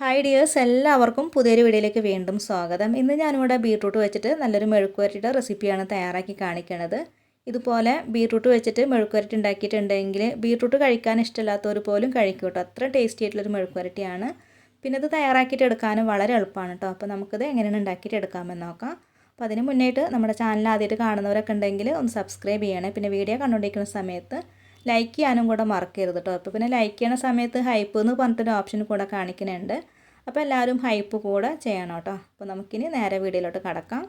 Hi dears എല്ലാവർക്കും പുതിയൊരു വീഡിയോയിലേക്ക് വീണ്ടും സ്വാഗതം. ഇന്ന് ഞാനിവിടെ ബീട്രൂട്ട് വെച്ചിട്ട് നല്ലൊരു മെഴുക്കുവരട്ടിയുടെ റെസിപ്പിയാണ് തയ്യാറാക്കി കാണിക്കുന്നത് ഇതുപോലെ ബീട്രൂട്ട് വെച്ചിട്ട് മെഴുക്കുവരട്ടി ഉണ്ടാക്കിയിട്ടുണ്ടെങ്കിൽ ബീട്രൂട്ട് കഴിക്കാൻ ഇഷ്ടമില്ലാത്തവർ പോലും കഴിക്കും കേട്ടോ അത്ര ടേസ്റ്റി ആയിട്ടുള്ളൊരു മെഴുക്കുവരട്ടിയാണ് പിന്നെ ഇത് തയ്യാറാക്കിയിട്ട് എടുക്കാനും വളരെ എളുപ്പമാണ് കേട്ടോ അപ്പോൾ നമുക്കിത് എങ്ങനെയാണ് ഉണ്ടാക്കിയിട്ട് എടുക്കാമെന്ന് നോക്കാം. അപ്പോൾ അതിന് മുന്നേയിട്ട് നമ്മുടെ ചാനൽ ആദ്യമായിട്ട് കാണുന്നവരൊക്കെ ഉണ്ടെങ്കിൽ ഒന്ന് സബ്സ്ക്രൈബ് ചെയ്യണേ. പിന്നെ വീഡിയോ കണ്ടുകൊണ്ടിരിക്കുന്ന സമയത്ത് ലൈക്ക് ചെയ്യാനും കൂടെ മറക്കരുത് കേട്ടോ അപ്പോൾ പിന്നെ ലൈക്ക് ചെയ്യണ സമയത്ത് ഹൈപ്പ് എന്ന് പറഞ്ഞിട്ടൊരു ഓപ്ഷൻ കൂടെ കാണിക്കുന്നുണ്ട്. അപ്പോൾ എല്ലാവരും ഹൈപ്പ് കൂടെ ചെയ്യണം കേട്ടോ അപ്പോൾ നമുക്കിനി നേരെ വീഡിയോയിലോട്ട് കടക്കാം.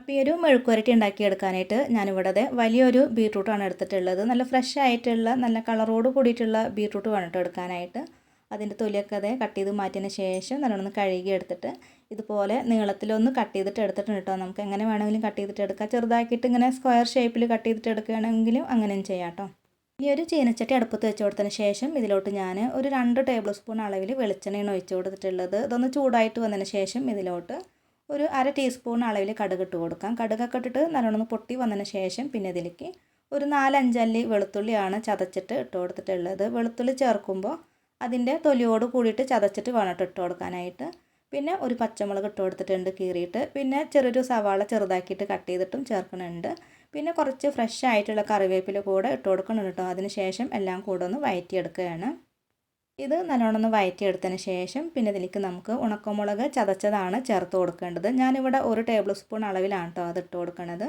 അപ്പോൾ ഈ ഒരു മെഴുക്കുരട്ടി ഉണ്ടാക്കിയെടുക്കാനായിട്ട് ഞാനിവിടെ വലിയൊരു ബീട്രൂട്ടാണ് എടുത്തിട്ടുള്ളത്. നല്ല ഫ്രഷ് ആയിട്ടുള്ള നല്ല കളറോട് കൂടിയിട്ടുള്ള ബീട്രൂട്ട് വേണം എടുക്കാനായിട്ട്. അതിന്റെ തൊലിയൊക്കെ അതേ കട്ട് ചെയ്ത് മാറ്റിയതിന് ശേഷം നല്ലോണം കഴുകി എടുത്തിട്ട് ഇതുപോലെ നീളത്തിലൊന്ന് കട്ട് ചെയ്തിട്ട് എടുത്തിട്ടുണ്ട് കേട്ടോ നമുക്ക് എങ്ങനെ വേണമെങ്കിലും കട്ട് ചെയ്തിട്ട് എടുക്കാം. ചെറുതാക്കിയിട്ട് ഇങ്ങനെ സ്ക്വയർ ഷേപ്പിൽ കട്ട് ചെയ്തിട്ട് എടുക്കുകയാണെങ്കിലും അങ്ങനെയും ചെയ്യാം കേട്ടോ ഈ ഒരു ചീനച്ചട്ടി അടുപ്പത്ത് വെച്ച് കൊടുത്തതിന് ശേഷം ഇതിലോട്ട് ഞാൻ ഒരു രണ്ട് ടേബിൾ സ്പൂൺ അളവിൽ വെളിച്ചെണ്ണയാണ് ഒഴിച്ചു കൊടുത്തിട്ടുള്ളത്. ഇതൊന്ന് ചൂടായിട്ട് വന്നതിന് ശേഷം ഇതിലോട്ട് ഒരു അര ടീസ്പൂൺ അളവിൽ കടുക് ഇട്ട് കൊടുക്കാം. കടുകൊക്കെ ഇട്ടിട്ട് നല്ലോണം പൊട്ടി വന്നതിന് ശേഷം പിന്നെ ഇതിലേക്ക് ഒരു നാലഞ്ചല്ലി വെളുത്തുള്ളിയാണ് ചതച്ചിട്ട് ഇട്ട് കൊടുത്തിട്ടുള്ളത്. വെളുത്തുള്ളി ചേർക്കുമ്പോൾ അതിന്റെ തൊലിയോട് കൂടിയിട്ട് ചതച്ചിട്ട് വേണം ഇട്ട് കൊടുക്കാനായിട്ട്. പിന്നെ ഒരു പച്ചമുളക് ഇട്ട് കൊടുത്തിട്ടുണ്ട് കീറിയിട്ട്. പിന്നെ ചെറിയൊരു സവാള ചെറുതാക്കിയിട്ട് കട്ട് ചെയ്തിട്ടും ചേർക്കുന്നുണ്ട്. പിന്നെ കുറച്ച് ഫ്രഷ് ആയിട്ടുള്ള കറിവേപ്പില കൂടെ ഇട്ട് കൊടുക്കണം കേട്ടോ. അതിന് ശേഷം എല്ലാം കൂടെ ഒന്ന് വയറ്റിയെടുക്കുകയാണ്. ഇത് നല്ലോണം ഒന്ന് വയറ്റിയെടുത്തതിന് ശേഷം പിന്നെ ഇതിലേക്ക് നമുക്ക് ഉണക്കമുളക് ചതച്ചതാണ് ചേർത്ത് കൊടുക്കേണ്ടത്. ഞാനിവിടെ ഒരു ടേബിൾ സ്പൂൺ അളവിലാണ് കേട്ടോ അത് ഇട്ട് കൊടുക്കണത്.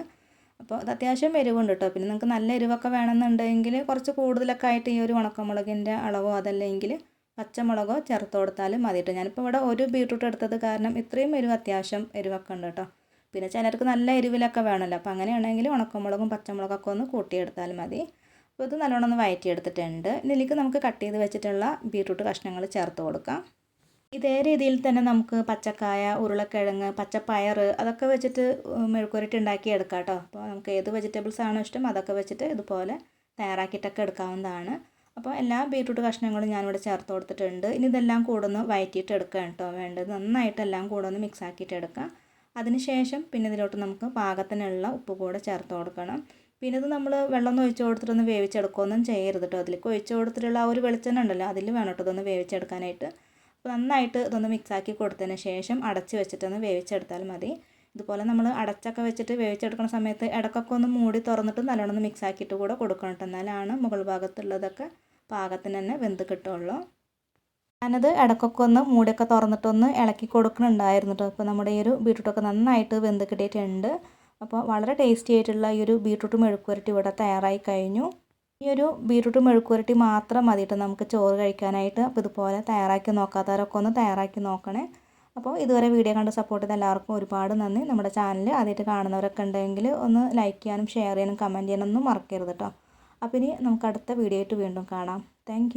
അപ്പോൾ അത് അത്യാവശ്യം എരിവുണ്ട് കേട്ടോ പിന്നെ നിങ്ങൾക്ക് നല്ല എരിവൊക്കെ വേണമെന്നുണ്ടെങ്കിൽ കുറച്ച് കൂടുതലൊക്കെ ആയിട്ട് ഈ ഒരു ഉണക്കമുളകിന്റെ അളവോ അതല്ലെങ്കിൽ പച്ചമുളകോ ചേർത്ത് കൊടുത്താലും മതി കേട്ടോ ഞാനിപ്പോൾ ഇവിടെ ഒരു ബീട്രൂട്ട് എടുത്തത് കാരണം ഇത്രയും എരിവ് അത്യാവശ്യം എരിവൊക്കെ ഉണ്ട് കേട്ടോ പിന്നെ ചിലർക്ക് നല്ല എരിവിലൊക്കെ വേണമല്ലോ. അപ്പോൾ അങ്ങനെയാണെങ്കിൽ ഉണക്കമുളകും പച്ചമുളകൊക്കെ ഒന്ന് കൂട്ടിയെടുത്താൽ മതി. അപ്പോൾ ഇത് നല്ലോണം ഒന്ന് വയറ്റിയെടുത്തിട്ടുണ്ട്. ഇതിലേക്ക് നമുക്ക് കട്ട് ചെയ്ത് വെച്ചിട്ടുള്ള ബീട്രൂട്ട് കഷ്ണങ്ങൾ ചേർത്ത് കൊടുക്കാം. ഇതേ രീതിയിൽ തന്നെ നമുക്ക് പച്ചക്കായ ഉരുളക്കിഴങ്ങ് പച്ചപ്പയർ അതൊക്കെ വെച്ചിട്ട് മെഴുക്കുരട്ടി ഉണ്ടാക്കി എടുക്കാം കേട്ടോ. അപ്പോൾ നമുക്ക് ഏത് വെജിറ്റബിൾസ് ആണോ ഇഷ്ടം അതൊക്കെ വെച്ചിട്ട് ഇതുപോലെ തയ്യാറാക്കിയിട്ടൊക്കെ എടുക്കാവുന്നതാണ്. അപ്പോൾ എല്ലാ ബീട്രൂട്ട് കഷ്ണങ്ങളും ഞാനിവിടെ ചേർത്ത് കൊടുത്തിട്ടുണ്ട്. ഇനി ഇതെല്ലാം കൂടെ ഒന്ന് വയറ്റിയിട്ട് എടുക്കാം കേട്ടോ. വേണ്ടത് നന്നായിട്ട് എല്ലാം കൂടെ ഒന്ന് മിക്സ് ആക്കിയിട്ട് എടുക്കാം. അതിനുശേഷം പിന്നെ ഇതിലോട്ട് നമുക്ക് പാകത്തിനുള്ള ഉപ്പ് കൂടെ ചേർത്ത് കൊടുക്കണം. പിന്നെ ഇത് നമ്മൾ വെള്ളം ഒഴിച്ച് കൊടുത്തിട്ടൊന്ന് വേവിച്ചെടുക്കുകയൊന്നും ചെയ്യരുത് കേട്ടോ അതിലേക്ക് ഒഴിച്ച് കൊടുത്തിട്ടുള്ള ആ ഒരു വെളിച്ചെണ്ണ ഉണ്ടല്ലോ അതിൽ വേണം കേട്ടോ ഇതൊന്ന് വേവിച്ചെടുക്കാനായിട്ട്. അപ്പോൾ നന്നായിട്ട് ഇതൊന്ന് മിക്സാക്കി കൊടുത്തതിന് ശേഷം അടച്ച് വെച്ചിട്ടൊന്ന് വേവിച്ചെടുത്താൽ മതി. ഇതുപോലെ നമ്മൾ അടച്ചൊക്കെ വെച്ചിട്ട് വേവിച്ചെടുക്കുന്ന സമയത്ത് ഇടക്കൊക്കെ ഒന്ന് മൂടി തുറന്നിട്ട് നല്ലോണം ഒന്ന് മിക്സാക്കിയിട്ട് കൂടെ കൊടുക്കണം കേട്ടോ എന്നാലാണ് മുകൾ ഭാഗത്തുള്ളതൊക്കെ പാകത്തിന് തന്നെ വെന്ത് കിട്ടുള്ളൂ. ഞാനത് ഇടയ്ക്കൊക്കെ ഒന്ന് മൂടിയൊക്കെ തുറന്നിട്ടൊന്ന് ഇളക്കി കൊടുക്കുന്നുണ്ടായിരുന്നു കേട്ടോ അപ്പോൾ നമ്മുടെ ഈ ഒരു ബീട്രൂട്ടൊക്കെ നന്നായിട്ട് വെന്ത് കിട്ടിയിട്ടുണ്ട്. അപ്പോൾ വളരെ ടേസ്റ്റി ആയിട്ടുള്ള ഈ ഒരു ബീട്രൂട്ട് മെഴുക്കുവരട്ടി ഇവിടെ തയ്യാറായി കഴിഞ്ഞു. ഈ ഒരു ബീട്രൂട്ട് മെഴുക്കുവരട്ടി മാത്രം മതി കേട്ടോ നമുക്ക് ചോറ് കഴിക്കാനായിട്ട്. അപ്പോൾ ഇതുപോലെ തയ്യാറാക്കി നോക്കാത്തവരൊക്കെ ഒന്ന് തയ്യാറാക്കി നോക്കണേ. അപ്പോൾ ഇതുവരെ വീഡിയോ കണ്ട് സപ്പോർട്ട് ചെയ്ത എല്ലാവർക്കും ഒരുപാട് നന്ദി. നമ്മുടെ ചാനൽ ആദ്യമായിട്ട് കാണുന്നവരൊക്കെ ഉണ്ടെങ്കിൽ ഒന്ന് ലൈക്ക് ചെയ്യാനും ഷെയർ ചെയ്യാനും കമന്റ് ചെയ്യാനൊന്നും മറക്കരുത് കേട്ടോ അപ്പോൾ ഇനി നമുക്ക് അടുത്ത വീഡിയോ ആയിട്ട് വീണ്ടും കാണാം. താങ്ക്